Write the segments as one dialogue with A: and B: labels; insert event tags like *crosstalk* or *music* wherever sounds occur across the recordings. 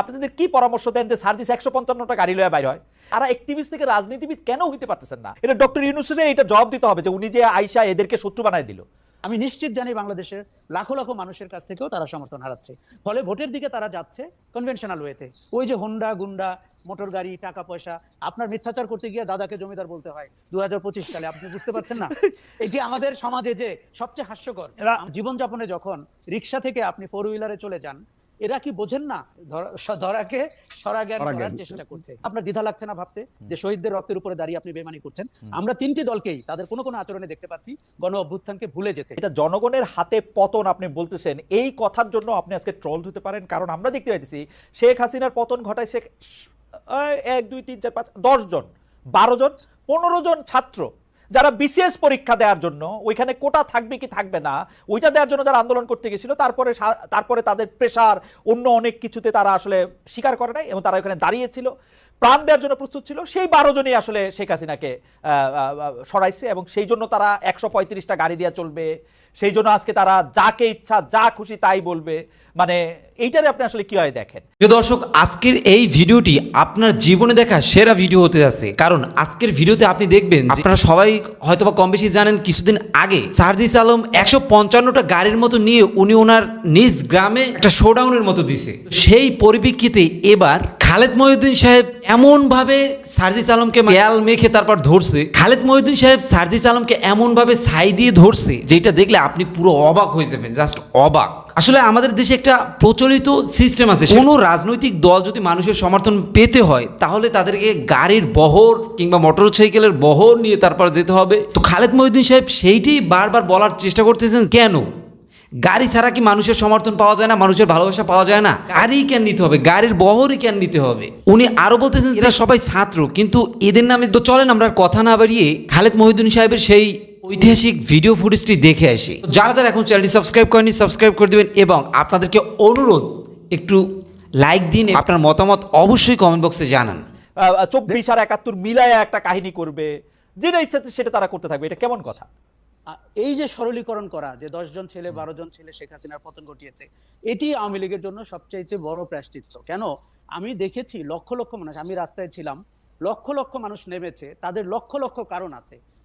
A: আপনাদের কি পরামর্শ দেন যে সার্জিস একশো পঞ্চান্নটা গাড়ি লয়ে বাইর হয় তারা অ্যাক্টিভিস্ট থেকে রাজনীতিবিদ কেন হইতে পারতেছেন না? এটা ডক্টর ইউনুসের এটা জবাব দিতে হবে যে উনি যে আইসা এদেরকে শত্রু বানায় দিল।
B: আমি নিশ্চিত জানি বাংলাদেশের লাখো লাখো মানুষের কাছ থেকেও তারা সমর্থন হারাচ্ছে। ফলে ভোটের দিকে তারা যাচ্ছে কনভেনশনাল ওয়েতে ওই যে হোন্ডা গুন্ডা মোটর গাড়ি টাকা পয়সা আপনার মিথ্যাচার করতে গিয়ে দাদাকে জমিদার বলতে হয় দু হাজার পঁচিশ সালে আপনি বুঝতে পারছেন না? এটি আমাদের সমাজে যে সবচেয়ে হাস্যকর জীবনযাপনে যখন রিক্সা থেকে আপনি ফোর হুইলারে চলে যান এরা কি বোঝেন না? ধরাকে সরাজ্ঞান
C: সরাজ্ঞান।
B: করার চেষ্টা করছে। আপনার দ্বিধা লাগছে না ভাবতে? যে শহীদদের রক্তের উপরে দাঁড়িয়ে আপনি বেমানি করছেন? আমরা তিনটি দলকেই তাদের কোনো কোনো আচরণে দেখতে পাচ্ছি গণ অভ্যুত্থানকে ভুলে যেতে।
A: এটা জনগণের হাতে পতন আপনি বলতেছেন। এই কথার জন্য আপনি আজকে ট্রল হতে পারেন কারণ আমরা দেখতে পাইতেছি শেখ হাসিনার পতন ঘটায় শেখ এক দুই তিন চার পাঁচ দশ জন বারো জন পনেরো জন ছাত্র যারা বিসিএস পরীক্ষা দেওয়ার জন্য, ওইখানে কোটা থাকবে কি থাকবে না, ওইটা দেওয়ার জন্য যারা আন্দোলন করতে গেছিল, তারপরে তারপরে তাদের প্রেশার অন্য অনেক কিছুতে তারা আসলে স্বীকার করে নাই এবং তারা ওইখানে দাঁড়িয়েছিল। প্রাণ দেওয়ার জন্য প্রস্তুত ছিল। সেই বারো জনই আসলে শেখ হাসিনাকে সরাইছে এবং সেই জন্য তারা একশো পঁয়ত্রিশটা গাড়ি দিয়ে চলবে। সেই জন্য আজকে তারা যাকে ইচ্ছা, যা খুশি তাই বলবে। মানে এইটারে আপনি আসলে কি হয় দেখেন?
D: প্রিয় দর্শক, আজকের এই ভিডিওটি আপনার জীবনে দেখা সেরা ভিডিও হতে যাচ্ছে। কারণ আজকের ভিডিওতে আপনি দেখবেন আপনারা সবাই হয়তোবা কম বেশি জানেন, কিছুদিন আগে সার্জিস আলম একশো পঞ্চান্নটা গাড়ির মতো নিয়ে উনি ওনার নিজ গ্রামে একটা শোডাউনের মতো দিছে। সেই পরিপ্রেক্ষিতে এবার খালেদ মহিউদ্দিন সাহেব এমন ভাবে সার্জিস আলমকে তেল মেখে তারপর ধরছে। খালেদ মহিউদ্দিন সাহেব সার্জিস আলমকে এমন ভাবে ছাই দিয়ে ধরছে, যেটা দেখলে আপনি পুরো অবাক হয়ে যাবেন জাস্ট অবাক। আসলে আমাদের দেশে একটা প্রচলিত সিস্টেম আছে কোনো রাজনৈতিক দল যদি মানুষের সমর্থন পেতে হয় তাহলে তাদেরকে গাড়ির বহর কিংবা মোটরসাইকেলের বহর নিয়ে তারপর যেতে হবে। তো খালেদ মহিউদ্দিন সাহেব সেইটাই বারবার বলার চেষ্টা করতেছেন কেন? গাড়ি ছাড়া কি মানুষের সমর্থন পাওয়া যায় না মানুষের ভালোবাসা পাওয়া যায় না? গাড়ি কেন নিতে হবে? গাড়ির বহরই কেন নিতে হবে? উনি আরও বলতেছেন যে এরা সবাই ছাত্র কিন্তু এদের নামে তো চলেন আমরা কথা না বাড়িয়ে খালেদ মহিউদ্দিন সাহেবের সেই ঐতিহাসিক ভিডিও ফুটেজটি দেখে আসি। যারা যারা এখন চ্যানেলটি সাবস্ক্রাইব করেনি সাবস্ক্রাইব করে দেবেন এবং আপনাদেরকে অনুরোধ একটু লাইক দিন আপনার মতামত অবশ্যই কমেন্ট বক্সে জানান।
A: চব্বিশ আর একাত্তর মিলায় একটা কাহিনী করবে। যেটা ইচ্ছা সেটা তারা করতে থাকবে। এটা কেমন কথা?
B: এই যে সরলীকরণ করা যে দশ জন ছেলে বারো জন ছেলে শেখ হাসিনার পতন ঘটিয়েছে এটি আওয়ামী লীগের জন্য সবচাইতে বড় প্রায়শ্চিত্ত। কেন? আমি দেখেছি লক্ষ লক্ষ মানুষ আমি রাস্তায় ছিলাম লক্ষ লক্ষ মানুষ নেমেছে তাদের লক্ষ লক্ষ কারণ আছে।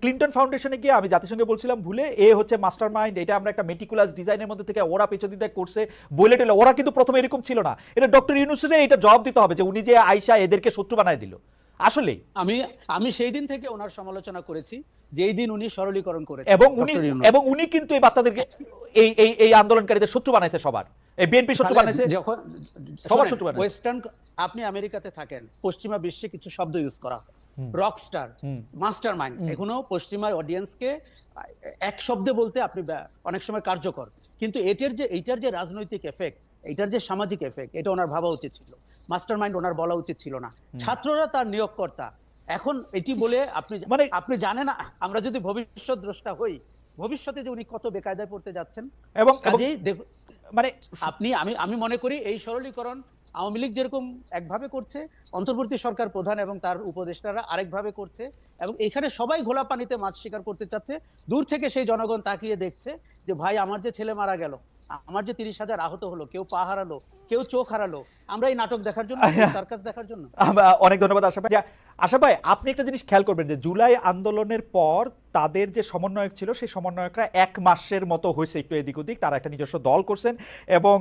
A: ক্লিন্টন ফাউন্ডেশনে গিয়ে আমি জাতিসংঘে বলছিলাম ভুলে এ হচ্ছে মাস্টার মাইন্ড এটা আমরা একটা মেটিকুলাস ডিজাইনের মধ্যে থেকে ওরা পেছন দিতে করছে বলে টেলে। ওরা কিন্তু প্রথমে এরকম ছিল না। এটা ডক্টর ইউনুসের এটা জবাব দিতে হবে যে উনি যে আইসা এদেরকে শত্রু বানায় দিল। আসলেই।
B: আমি আমি সেই দিন থেকে ওনার সমালোচনা করেছি যেই দিন উনি সরলীকরণ করেছেন
A: এবং উনি এবং উনি কিন্তু এই বাচ্চাদেরকে এই এই এই আন্দোলনকারীদের শত্রু বানাইছে সবার। এই বিএনপি শত্রু বানাইছে
B: যখন
A: সবার শত্রু বানাইছে।
B: ওয়েস্টার্ন আপনি আমেরিকাতে থাকেন পশ্চিমা বিশ্বে কিছু শব্দ ইউজ করা রক স্টার মাস্টার মাইন্ড এখনও পশ্চিমার অডিয়েন্সকে এক শব্দে বলতে আপনি অনেক সময় কার্যকর। কিন্তু এটার যে এইটার যে রাজনৈতিক এফেক্ট এইটার যে সামাজিক এফেক্ট এটা ওনার ভাবা উচিত ছিল। মাস্টার মাইন্ড ওনার বলা উচিত ছিল না। ছাত্ররা তার নিয়োগকর্তা। এখন এটি বলে আপনি
A: মানে-
B: আপনি জানেন না আমরা যদি ভবিষ্যৎ দ্রষ্টা হই ভবিষ্যতে যে উনি কত বেকায়দায় পড়তে যাচ্ছেন
A: এবং
B: কাজেই
A: মানে
B: আপনি আমি আমি মনে করি এই সরলীকরণ আওয়ামী লীগ যেরকম একভাবে করছে অন্তর্বর্তী সরকার প্রধান এবং তার উপদেষ্টারা আরেকভাবে করছে এবং এখানে সবাই ঘোলা পানিতে মাছ শিকার করতে চাচ্ছে। দূর থেকে সেই জনগণ তাকিয়ে দেখছে যে ভাই আমার যে ছেলে মারা গেল আমার যে তিরিশ হাজার আহত হলো কেউ পা হারালো কেউ চোখ হারালো আমরা এই নাটক দেখার জন্য সার্কাস দেখার জন্য?
A: অনেক ধন্যবাদ আশা ভাই আশা ভাই আপনি একটা জিনিস খেয়াল করবেন যে জুলাই আন্দোলনের পর তাদের যে সমন্বয়ক ছিল সেই সমন্বয়করা এক মাসের মতো হয়েছে একটু এদিক ওদিক তারা একটা নিজস্ব দল করছেন এবং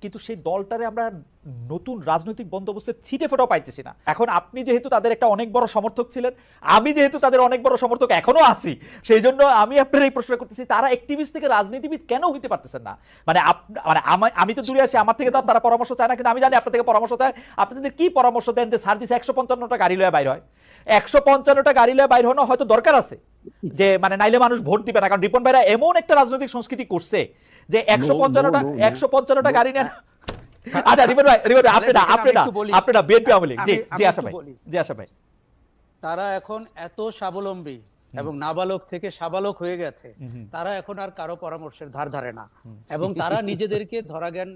A: কিন্তু সেই দলটারে আমরা নতুন রাজনৈতিক বন্দোবস্তের ছিটে ফোটাও পাইতেছি না। এখন আপনি যেহেতু তাদের একটা অনেক বড় সমর্থক ছিলেন, আমি যেহেতু তাদের অনেক বড় সমর্থক এখনও আছি, সেই জন্য আমি আপনার এই প্রশ্ন করতেছি, তারা অ্যাক্টিভিস্ট থেকে রাজনীতিবিদ কেন হইতে পারতেছেন না? মানে মানে আমা- তো দূরে আছি, আমার থেকে তারা পরামর্শ চায় না, কিন্তু আমি জানি আপনার থেকে পরামর্শ চায়। আপনাদের কি পরামর্শ দেন যে সার্জিস একশো পঞ্চান্নটা গাড়ি লয়ে বাইর হয়? একশো পঞ্চান্নটা গাড়ি লয়ে বাইর হওয়ানো হয়তো দরকার আছে। যে মানে নাইলে মানুষ ভোট দিবে না কারণ রিপন ভাইরা এমন একটা রাজনৈতিক সংস্কৃতি করছে যে একশো পঞ্চান্নটা. একশো পঞ্চান্নটা গাড়ি নেন আচ্ছা রিপন ভাই রিপন ভাই আপনি না আপনি না। আপনি না বিএনপি আওয়ামী লীগ। জি জি আশা ভাই। জি আশা ভাই।
B: তারা এখন এত স্বাবলম্বী এবং নাবালক থেকে সাবালক হয়ে গেছে তারা এখন আর কারও পরামর্শের ধার ধারে না। এবং তারা নিজেদেরকে ধরা জ্ঞান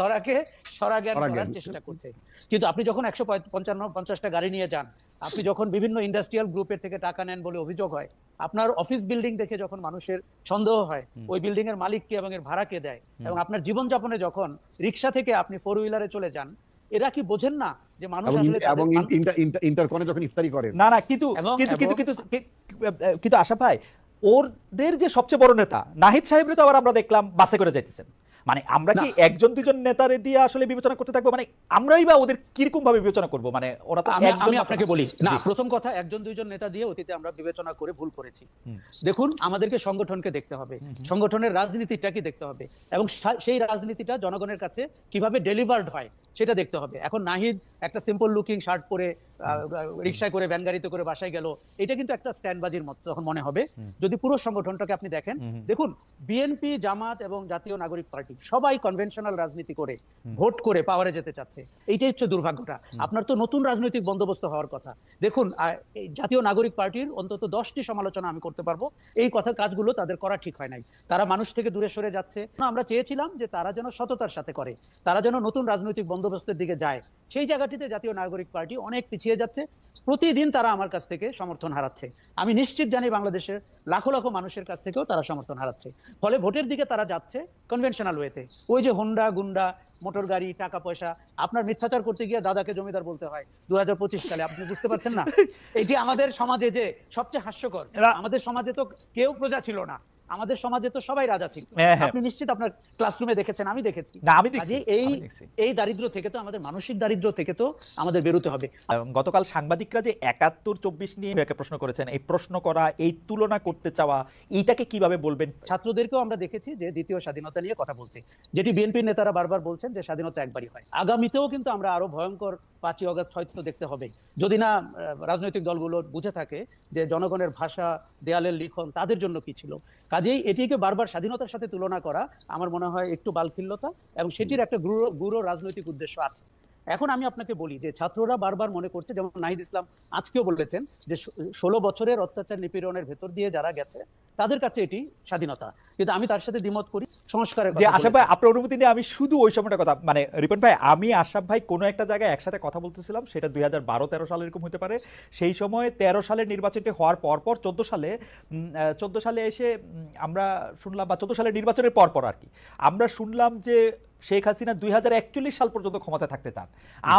B: ধরাকে সরা জ্ঞান করার চেষ্টা করছে। কিন্তু আপনি যখন একশো পঞ্চান্ন পঞ্চাশটা গাড়ি নিয়ে যান আপনি যখন বিভিন্ন ইন্ডাস্ট্রিয়াল গ্রুপের থেকে টাকা নেন বলে অভিযোগ হয় আপনার অফিস বিল্ডিং দেখে যখন মানুষের সন্দেহ হয় ওই বিল্ডিং এর মালিক কে এবং এর ভাড়া কে দেয় এবং আপনার জীবনযাপনে যখন রিক্সা থেকে আপনি ফোর হুইলারে চলে যান এরা কি বোঝেন না যে মানুষ
C: এবং
B: আসলে
C: এবং ইন্টার- ইন্টার- ইন্টারকনে যখন ইফতারি করেন।
A: না না কিন্তু
B: এবং-
A: কিন্তু কিন্তু কিন্তু কিন্তু আশা ভাই ওদের যে সবচেয়ে বড় নেতা নাহিদ সাহেবের তো আবার আমরা দেখলাম বাসে করে যাইতেছেন। মানে আমরা কি একজন দুজন নেতারে দিয়ে আসলে বিবেচনা করতে থাকব? মানে আমরাই বা ওদের কীরকম ভাবে বিবেচনা করব? মানে ওরা তো
B: আমি আপনাকে বলি না প্রথম কথা একজন দুইজন নেতা দিয়ে অতীতে আমরা বিবেচনা করে ভুল করেছি। দেখুন আমাদেরকে সংগঠনকে দেখতে হবে। সংগঠনের রাজনীতিটা কি দেখতে হবে? এবং সেই রাজনীতিটা জনগণের কাছে কীভাবে ডেলিভার্ড হয় সেটা দেখতে হবে। এখন নাহিদ একটা সিম্পল লুকিং শার্ট পরে রিক্সায় করে ভ্যান গাড়িতে করে বাসায় গেল এটা কিন্তু একটা স্ট্যান্ডবাজির মতো তখন মনে হবে। যদি পুরো সংগঠনটাকে আপনি দেখেন দেখুন বিএনপি জামাত এবং জাতীয় নাগরিক পার্টি সবাই কনভেনশনাল রাজনীতি করে ভোট করে পাওয়ারে যেতে চাচ্ছে। এইটাই হচ্ছে দুর্ভাগ্যটা। আপনার তো নতুন রাজনৈতিক বন্দোবস্ত হওয়ার কথা। দেখুন জাতীয় নাগরিক পার্টির অন্তত দশটি সমালোচনা আমি করতে পারব। এই কথা কাজগুলো তাদের করা ঠিক হয় নাই। তারা মানুষ থেকে দূরে সরে যাচ্ছে। আমরা চেয়েছিলাম যে তারা যেন সততার সাথে করে তারা যেন নতুন রাজনৈতিক বন্দোবস্তের দিকে যায়। সেই জায়গাটিতে জাতীয় নাগরিক পার্টি অনেক পিছিয়ে যাচ্ছে প্রতিদিন তারা আমার কাছ থেকে সমর্থন হারাচ্ছে। আমি নিশ্চিত জানি বাংলাদেশের লাখো লাখো মানুষের কাছ থেকেও তারা সমর্থন হারাচ্ছে। ফলে ভোটের দিকে তারা যাচ্ছে কনভেনশনাল ওয়েতে ওই যে হোন্ডা গুন্ডা মোটর গাড়ি টাকা পয়সা আপনার মিথ্যাচার করতে গিয়ে দাদাকে জমিদার বলতে হয় দু হাজার পঁচিশ সালে আপনি বুঝতে পারছেন না? *laughs* এটি আমাদের সমাজে যে সবচেয়ে হাস্যকর আমাদের সমাজে তো কেউ প্রজা ছিল না। আমাদের সমাজে তো সবাই রাজা ছিল।
A: হ্যাঁ, হ্যাঁ।
B: আপনি নিশ্চিত আপনার ক্লাসরুমে দেখেছেন? আমি দেখেছি।
A: আমি
B: এই এই দারিদ্র থেকে তো আমাদের মানসিক দারিদ্র থেকে তো আমাদের বেরোতে হবে।
A: গতকাল সাংবাদিকরা যে একাত্তর চব্বিশ নিয়ে প্রশ্ন করেছেন এই প্রশ্ন করা এই তুলনা করতে চাওয়া এইটাকে কীভাবে বলবেন?
B: ছাত্রদেরকেও আমরা দেখেছি যে দ্বিতীয় স্বাধীনতা নিয়ে কথা বলতে। যেটি বিএনপির নেতারা বারবার বলছেন যে স্বাধীনতা একবারই হয়। আগামীতেও কিন্তু আমরা আরও ভয়ঙ্কর পাঁচই অগস্ট হয়তো দেখতে হবে। যদি না রাজনৈতিক দলগুলো বুঝে থাকে যে জনগণের ভাষা দেয়ালের লিখন তাদের জন্য কি ছিল? কাজেই এটিকে বারবার স্বাধীনতার সাথে তুলনা করা আমার মনে হয় একটু বালখিল্যতা এবং সেটির একটা গুরু গুরু রাজনৈতিক উদ্দেশ্য আছে। এখন আমি আপনাকে বলি যে ছাত্ররা বারবার মনে করছে যেমন নাহিদ ইসলাম আজকেও বলেছেন যে ষোলো বছরের অত্যাচার নিপীড়নের ভেতর দিয়ে যারা গেছে তাদের কাছে এটি স্বাধীনতা। কিন্তু আমি তার সাথে দ্বিমত করি সংস্কারের
A: যে আশাফ ভাই আপনার অনুমতি নিয়ে আমি শুধু ওই সময়টা কথা মানে রিপন ভাই আমি আশাফ ভাই কোনো একটা জায়গায় একসাথে কথা বলতেছিলাম সেটা দুই হাজার বারো তেরো সালে এরকম হতে পারে। সেই সময় তেরো সালের নির্বাচনটি হওয়ার পর পর চোদ্দ সালে চোদ্দ সালে এসে আমরা শুনলাম বা চোদ্দ সালের নির্বাচনের পর পর আর কি আমরা শুনলাম যে শেখ হাসিনা দুই সাল পর্যন্ত ক্ষমতায় থাকতে চান।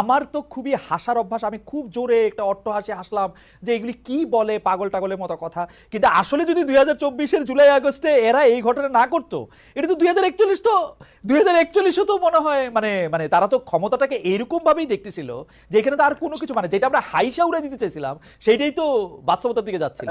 A: আমার তো খুবই হাসার অভ্যাস, আমি খুব জোরে একটা অট্ট হাসি হাসলাম যে এগুলি কি বলে পাগল টাগলের মতো কথা। কিন্তু আসলে যদি দুই হাজার চব্বিশের জুলাই, আগস্টে এরা এই ঘটনা না করতো, এটা তো দুই হাজার একচল্লিশ তো, দুই হাজার একচল্লিশও তো মনে হয় মানে মানে তারা তো ক্ষমতাটাকে এইরকম ভাবেই দেখতেছিল যে এখানে তো আর কোনো কিছু মানে যেটা আমরা হাইসা উড়ে দিতে চাইছিলাম সেইটাই তো বাস্তবতার দিকে যাচ্ছিল।